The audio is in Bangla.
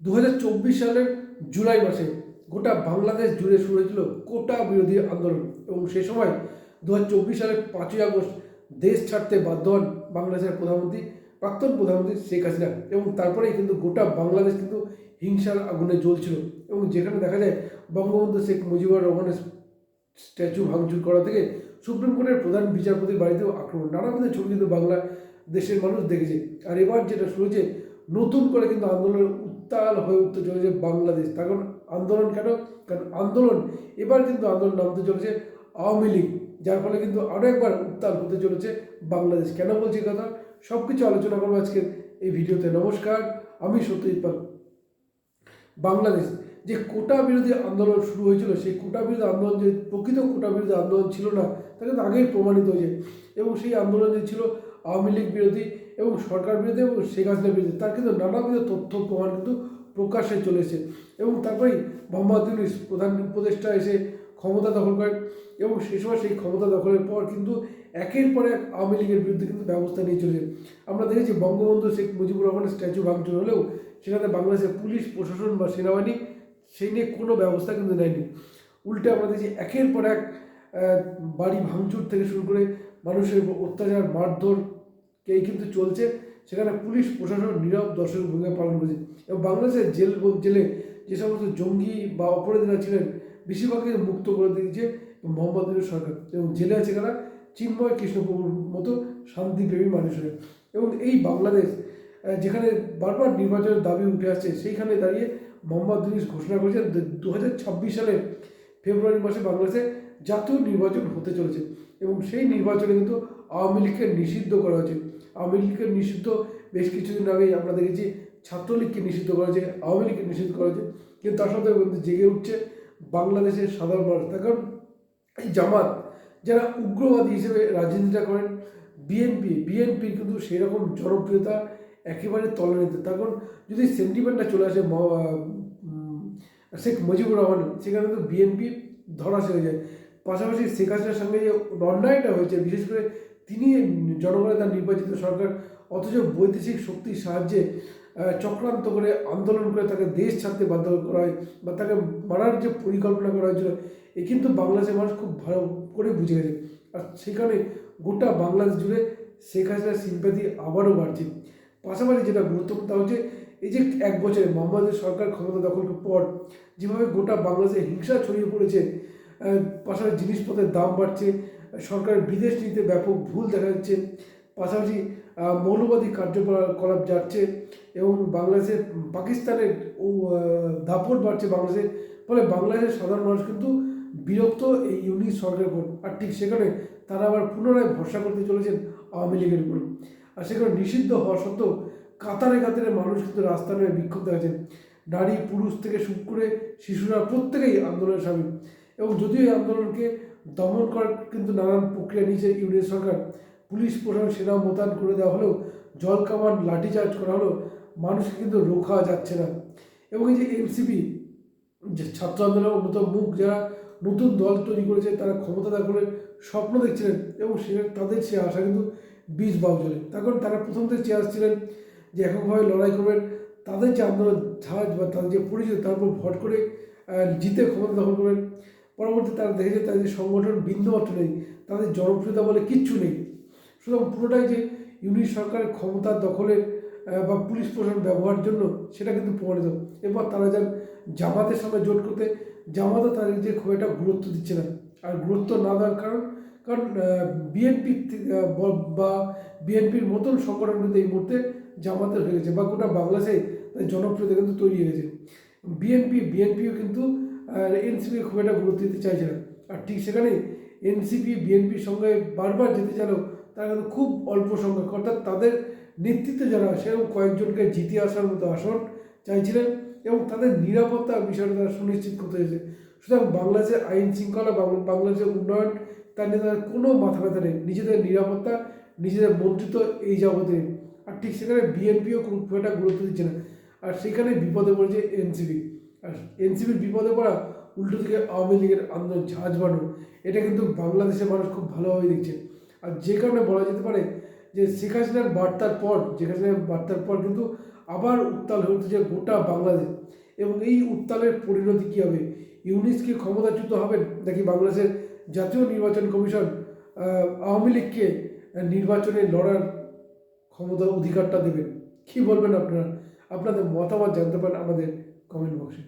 দু হাজার চব্বিশ সালের জুলাই মাসে গোটা বাংলাদেশ জুড়ে শুরু হয়েছিল কোটা বিরোধী আন্দোলন এবং সে সময় দু হাজার চব্বিশ সালের পাঁচই আগস্ট দেশ ছাড়তে বাধ্য হন বাংলাদেশের প্রধানমন্ত্রী, প্রাক্তন প্রধানমন্ত্রী শেখ হাসিনা এবং তারপরেই কিন্তু গোটা বাংলাদেশ কিন্তু হিংসার আগুনে জ্বলছিল এবং যেখানে দেখা যায় বঙ্গবন্ধু শেখ মুজিবুর রহমানের স্ট্যাচু ভাঙচুর করা থেকে সুপ্রিম কোর্টের প্রধান বিচারপতির বাড়িতেও আক্রমণ। নানাবিধ ছবি কিন্তু বাংলা দেশের মানুষ দেখেছে। আর এবার যেটা শুরু হয়েছে, নতুন করে কিন্তু আন্দোলনের উত্তাল হয়ে উঠতে চলেছে বাংলাদেশ। তার কারণ আন্দোলন কেন? কারণ আন্দোলন, এবার কিন্তু আন্দোলন নামতে চলেছে আওয়ামী লীগ, যার ফলে কিন্তু আরও একবার উত্তাল হতে চলেছে বাংলাদেশ। কেন বলছি কথা? সব কিছু আলোচনা করব আজকের এই ভিডিওতে। নমস্কার, আমি সত্যজিৎ পাল। বাংলাদেশ, যে কোটা বিরোধী আন্দোলন শুরু হয়েছিল, সেই কোটা বিরোধী আন্দোলন যে প্রকৃত কোটা বিরোধী আন্দোলন ছিল না, তা কিন্তু আগেই প্রমাণিত হয়েছে। এবং সেই আন্দোলন যে ছিল আওয়ামী লীগ বিরোধী এবং সরকার বিরোধী এবং শেখ হাসিনা বিরোধী তার কিন্তু নানাবিধ তথ্য, প্রমাণ কিন্তু প্রকাশ্যে চলেছে এবং তারপরেই মোহাম্মদ ইউনিস প্রধান উপদেষ্টা এসে ক্ষমতা দখল করেন এবং সে সময় সেই ক্ষমতা দখলের পর কিন্তু একের পর এক আওয়ামী লীগের বিরুদ্ধে কিন্তু ব্যবস্থা নিয়ে চলেছে। আমরা দেখেছি বঙ্গবন্ধু শেখ মুজিবুর রহমানের স্ট্যাচু ভাঙচুর হলেও সেখানে বাংলাদেশের পুলিশ, প্রশাসন বা সেনাবাহিনী সেই নিয়ে কোনো ব্যবস্থা কিন্তু নেয়নি। উল্টে আমরা দেখছি একের পর এক বাড়ি ভাঙচুর থেকে শুরু করে মানুষের অত্যাচার, মারধর এই কিন্তু চলছে, সেখানে পুলিশ, প্রশাসন, নীরব দর্শক ভূমিকা পালন করেছে। এবং বাংলাদেশের জেল জেলে যে সমস্ত জঙ্গি বা অপরাধীরা ছিলেন, বেশিরভাগকে মুক্ত করে দিয়েছে মোহাম্মদ সরকার। এবং জেলে আছে কারা? চিন্ময় কৃষ্ণপ্রভুর মতো শান্তিপ্রেমী মানুষেরা এবং এই বাংলাদেশ যেখানে বারবার নির্বাচনের দাবি উঠে আসছে, সেইখানে দাঁড়িয়ে মোহাম্মদ ইউনুস ঘোষণা করেছেন দু হাজার ছাব্বিশ সালের ফেব্রুয়ারি মাসে বাংলাদেশে জাতীয় নির্বাচন হতে চলেছে। এবং সেই নির্বাচনে কিন্তু আওয়ামী লীগকে নিষিদ্ধ করা হয়েছে। আওয়ামী লীগকে নিষিদ্ধ বেশ কিছুদিন আগেই আমরা দেখেছি ছাত্রলীগকে নিষিদ্ধ করা হয়েছে, আওয়ামী লীগকে নিষিদ্ধ করা হয়েছে। কিন্তু তার সাথে কিন্তু জেগে উঠছে বাংলাদেশের সাধারণ মানুষ। তার কারণ এই জামাত যারা উগ্রবাদী হিসেবে রাজনীতিটা করেন, বিএনপি, বিএনপির কিন্তু সেরকম জনপ্রিয়তা একেবারে তলানিতে। তার কারণ যদি সেন্টিমেন্টটা চলে আসে শেখ মুজিবুর রহমান, সেখানে কিন্তু বিএনপি ধরা হয়ে যায়। পাশাপাশি শেখ হাসিনার সঙ্গে যে অন্যায়টা হয়েছে, বিশেষ করে তিনি জনগণের তার নির্বাচিত সরকার, অথচ বৈদেশিক শক্তির সাহায্যে চক্রান্ত করে আন্দোলন করে তাকে দেশ ছাড়তে বাধ্য করা হয় বা তাকে মারার যে পরিকল্পনা করা হয়েছিল, এ কিন্তু বাংলাদেশের মানুষ খুব ভালো করে বুঝে গেছে। আর সেখানে গোটা বাংলাদেশ জুড়ে শেখ হাসিনার সিম্প্যাথি আবারও বাড়ছে। পাশাপাশি যেটা গুরুত্বপূর্ণ তা হচ্ছে, এই যে এক বছরে মোহাম্মদের সরকার ক্ষমতা দখলের পর যেভাবে গোটা বাংলাদেশে হিংসা ছড়িয়ে পড়েছে পাশাপাশি জিনিসপত্রের দাম বাড়ছে সরকারের বিদেশ নীতিতে ব্যাপক ভুল দেখা যাচ্ছে, পাশাপাশি মৌলবাদী কার্যকলাপ যাচ্ছে এবং বাংলাদেশে পাকিস্তানের দাপট বাড়ছে বাংলাদেশে ফলে বাংলাদেশের সাধারণ মানুষ কিন্তু বিরক্ত এই ইউনিট সরকারের উপর। আর ঠিক সেখানে তারা আবার পুনরায় ভরসা করতে চলেছেন আওয়ামী লীগের উপর। আর সেখানে নিষিদ্ধ হওয়া সত্ত্বেও কাতারে কাতারে মানুষ কিন্তু রাস্তা নেমে বিক্ষোভ দেখাচ্ছেন। নারী, পুরুষ থেকে শুরু করে শিশুরা প্রত্যেকেই আন্দোলনের সামিল। এবং যদিও এই আন্দোলনকে দমন করার কিন্তু নানান প্রক্রিয়া নিয়েছে ইউনিয়ন সরকার, পুলিশ, প্রশাসন, সেনা মোতায়েন করে দেওয়া হলেও জল কামান লাঠিচার্জ করা হলেও মানুষকে কিন্তু রোখা যাচ্ছে না। এবং এই যে এনসিপি, যে ছাত্র আন্দোলনের অন্যতম মুখ, যারা নতুন দল তৈরি করেছে, তারা ক্ষমতা দখলের স্বপ্ন দেখছিলেন এবং সে তাদের সে আশা কিন্তু বীজ বাউজলে তার কারণ তারা প্রথম থেকে চেয়ে আসছিলেন যে এককভাবে লড়াই করবেন, তাদের যে আন্দোলন, ঝাঁজ বা তাদের যে পরিচয় তার উপর ভর করে জিতে ক্ষমতা দখল করবেন। পরবর্তী তারা দেখে দেখেছে তাদের সংগঠন বিন্দুমাত্র নেই, তাদের জনপ্রিয়তা বলে কিচ্ছু নেই। সুতরাং পুরোটাই যে ইউনিট সরকারের ক্ষমতা দখলের বা পুলিশ প্রশাসন ব্যবহারের জন্য সেটা কিন্তু প্রমাণিত। এরপর তারা যান জামাতের সঙ্গে জোট করতে। জামাতও তাদের যে খুব একটা গুরুত্ব দিচ্ছে না। আর গুরুত্ব না দেওয়ার কারণ কারণ বিএনপি বা বিএনপির মতন সংগঠন কিন্তু এই মুহূর্তে জামাতের হয়ে গেছে, বা গোটা বাংলাদেশে জনপ্রিয়তা কিন্তু তৈরি হয়ে গেছে। বিএনপি বিএনপিও কিন্তু এনসিপি খুব একটা গুরুত্ব দিতে চাইছে না। আর ঠিক সেখানে এনসিপি বিএনপির সঙ্গে বারবার যেতে চাইলেও তারা কিন্তু খুব অল্প সংখ্যক, অর্থাৎ তাদের নেতৃত্বে যারা সেরকম কয়েকজনকে জিতে আসার মতো আসন চাইছিলেন এবং তাদের নিরাপত্তা বিষয়টা তারা সুনিশ্চিত করতে হয়েছে সুতরাং বাংলাদেশের আইন শৃঙ্খলা বাংলাদেশের উন্নয়ন, তার নিয়ে তাদের কোনো মাথা ব্যথা নেই। নিজেদের নিরাপত্তা, নিজেদের মন্ত্রিত্ব এই নেই। আর ঠিক সেখানে বিএনপিও খুব একটা গুরুত্ব দিচ্ছে না। আর সেখানে বিপদে পড়েছে এনসিপি। এনসিপির বিপদে পড়া উল্টো থেকে আওয়ামী লীগের আন্দোলন, ঝাঁজ বানো এটা কিন্তু বাংলাদেশের মানুষ খুব ভালোভাবে দেখছে। আর যে কারণে বলা যেতে পারে যে শেখ হাসিনার বার্তার পর, শেখ হাসিনার বার্তার পর কিন্তু আবার উত্তাল হয়ে উঠেছে গোটা বাংলাদেশ। এবং এই উত্তালের পরিণতি কী হবে? ইউনিস কি ক্ষমতাচ্যুত হবেন নাকি বাংলাদেশের জাতীয় নির্বাচন কমিশন আওয়ামী লীগকে নির্বাচনে লড়ার ক্ষমতা, অধিকারটা দেবেন? কী বলবেন আপনারা? আপনাদের মতামত জানতে পারেন আমাদের কমেন্ট বক্সে